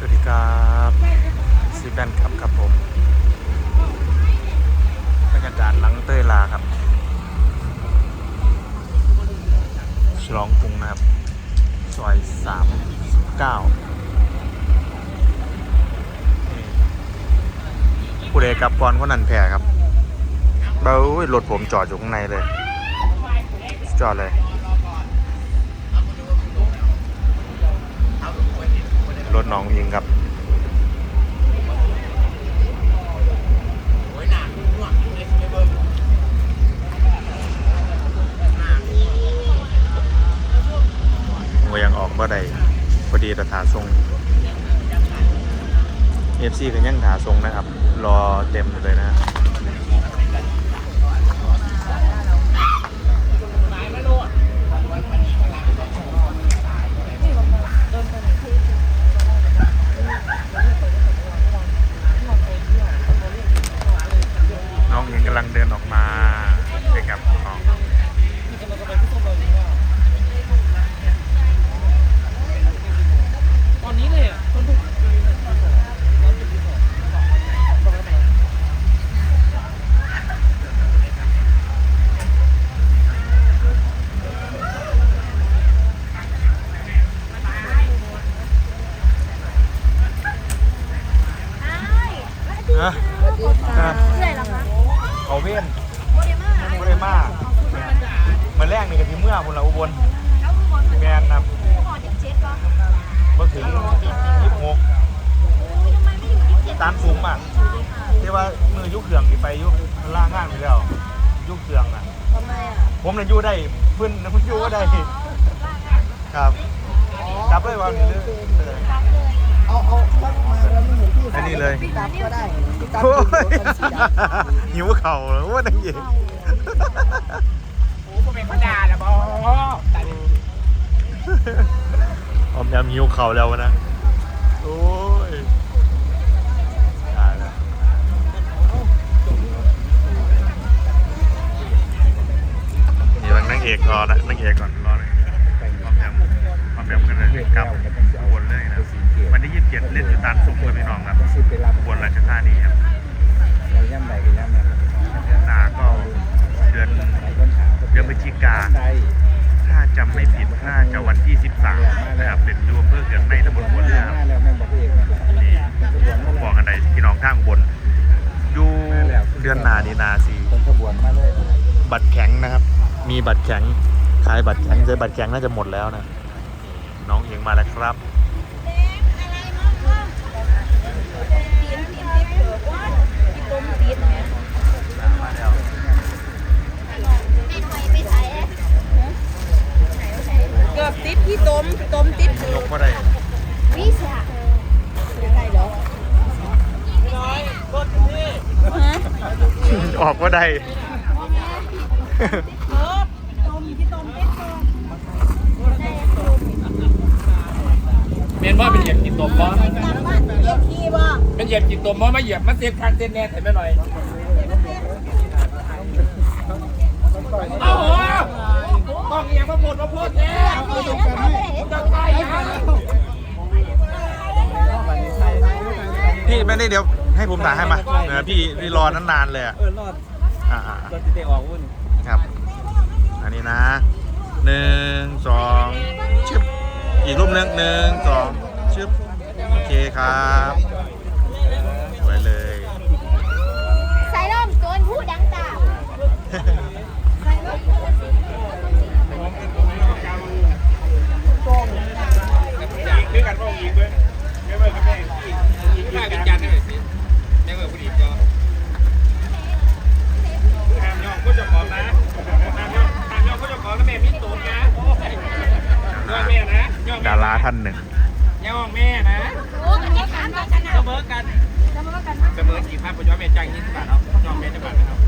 สวัสดีครับซีแบนครับครับผมบรรยากาศหลังเต้ยลาครับ ฉลองกรุงนะครับ ซอยสามเก้าผู้ใดกลับก่อนคนนั้นแพ้ครับเบ้ารถผมจอดอยู่ข้างในเลย จอดเลย รถน้องยิงครับงยังออกบ่ได้พอดีแต่ถาทรง FC ก็ยังถาทรงนะครับ รอเต็มอยู่เลยนะำลังเดินออกมาไปกับของตอนนี้เลยอะคนถูกฮะเรื่อยหรอคะ เขาเวียนโมเดมาไม่ได้มากมาแรกนี่กับที่เมื่อคุณละอุบลแมนครับเจ็ดก็มาถึงยี่สิบหกอุ้ยทำไมไม่อยู่ที่เจ็ดตานสูงมากที่ว่ามือยุคเครื่องนี่ไปยุคล่างงานไปแล้ว ยุคเครื่องอะผมน่ะอยู่ได้เพื่อนเพิ่นยู่ก็ได้ ครับกลับเลยวันนี้เลยรับ เลยเอาเอาวัดมาแล้วไม่เห็นพี่อันนี้เลย พี่ตับก็ได้พี่ตับโอ้คืยอรถคันสีดำหิวเข่าแล้วว่านั่งเย็นโอ้ก็เป็นพระดาละบอแต่นี่ออมยำหิวเข่าแล้วนะ โอ้ยตายแล้วนี่มันนั่งเอกรอนะนั่งเอกก่อนรอนะออมยำออมยำกันเลยกลับ เจ็ดเล่นอยู่ตานสุกเลยพี่น้องครับสิไปรับอุบนราชธานีครับเราย่ำไหนก็ย่ำไหนเดือนหนาก็เดือนเดือนพฤศจิกา ถ้าจำไม่ผิดน่าจะวันที่ 13นะครับเป็นดูอำเพื่อเกิดในตำบลหัวเรือครับมาแล้วแม่บนี่บอกกันใดพี่น้องข้างบนดูเดือนหนาดีนาสีเป็นขบวนมาเลยบัตรแข็งนะครับ มีบัตรแข็งขายบัตรแข็งแต่บัตรแข็งน่าจะหมดแล้วนะน้องเองมาแล้วครับ ตีนตีนตีนเกิดว่าที่ต้มตีนไงมาแล้วไม่ไปไปใส่เกือบติดที่ต้มต้มติดลงก็ได้วิสาอะไรหรอฮะออกก็ได้ เมียนว่าเป็นเหยียบกินตมบอจำบ้านเรียกที่ว่าเป็นเหยียบกินตมบอมาเหยียบมาเสียบคางเต้นแน่แต่ไม่หน่อยโอ้โหกล้องเอียงมาหมดมาพูดแล้วจะตายยังพี่ไม่ได้เดี๋ยวให้ผมถ่ายให้มาเออพี่พี่รอนานๆเลยอะเออรอดอ่าอ่ารถที่ได้ออกวุ่นครับ อันนี้นะหนึ่งสองชึบ อีกรูปหนึ่งหนึ่งสองชึบโอเคครับสวยเลยใส่ร่มโจนผู้ดังตามใส่ร่มด้วยกันว่าอีกเว้ยไม่เว้ยกับแม่อีกอีกได้เป็นยันได้ไหมสิได้เว้ยผู้ดีก็แฮมยองก็จะขอนะแฮมยองแฮมยองก็จะขอแล้วแม่มีตูนนะยองแม่นะยองแม่ ดาราท่านหนึ่งยองแม่นะโอ้กันนี้กันกันกันเสมอกันเสมอกันเสมอกี่พันปัจจุบันแม่จ่ายยี่สิบบาทเนาะยองแม่จะบาทไหมครับ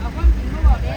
เอาความจริงมาบอกเด้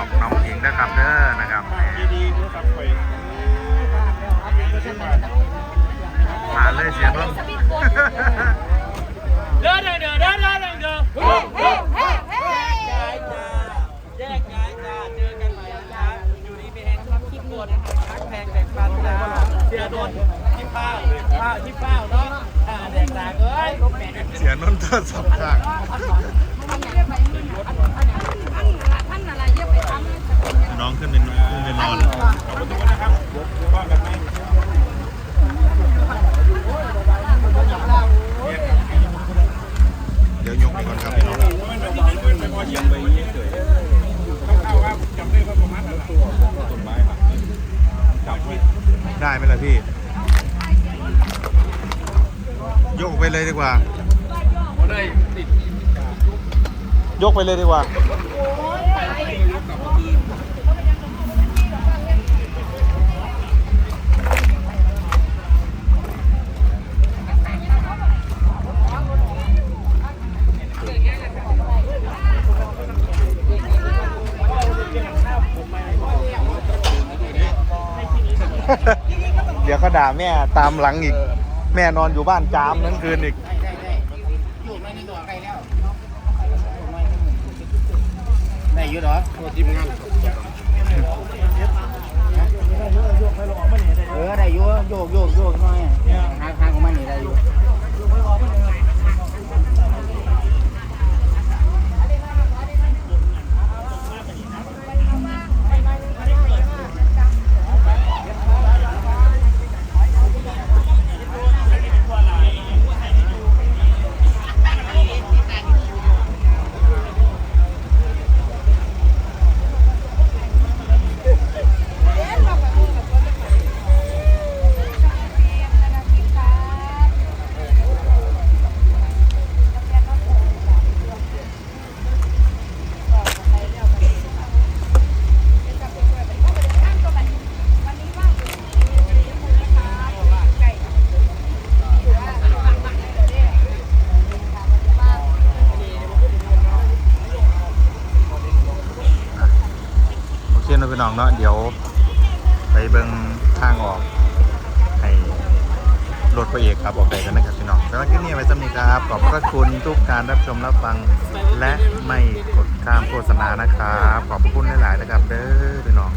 อกน้องหญิงนะครับเด้อนะครับดีๆดูสับไปมาเลยเสียงรถเด้อเด้อเด้อเด้อเด้อเด้อเด้อ ได้ไหมล่ะพี่ ยกไปเลยดีกว่าพอได้ติด ยกไปเลยดีกว่า เดี๋ยวเขาด่าแม่ตามหลังอีก แม่นอนอยู่บ้านจามทั้งคืนอีกได้อยู่เหรอตัวทีมงานเออได้อยู่โยกโยกโยกหน่อยหางหางของมันนี่ได้อยู่ น้องเนาะเดี๋ยว ไปเบิ่งทางออก ให้รถพระเอกครับออกไปกันนะครับพี่น้องสำหรับคลิปนี้ไว้สำนีครับ ขอบพระคุณทุกการรับชมรับฟัง และไม่กดข้ามโฆษณานะครับ ขอบพระคุณหลายๆนะครับเด้อพี่น้อง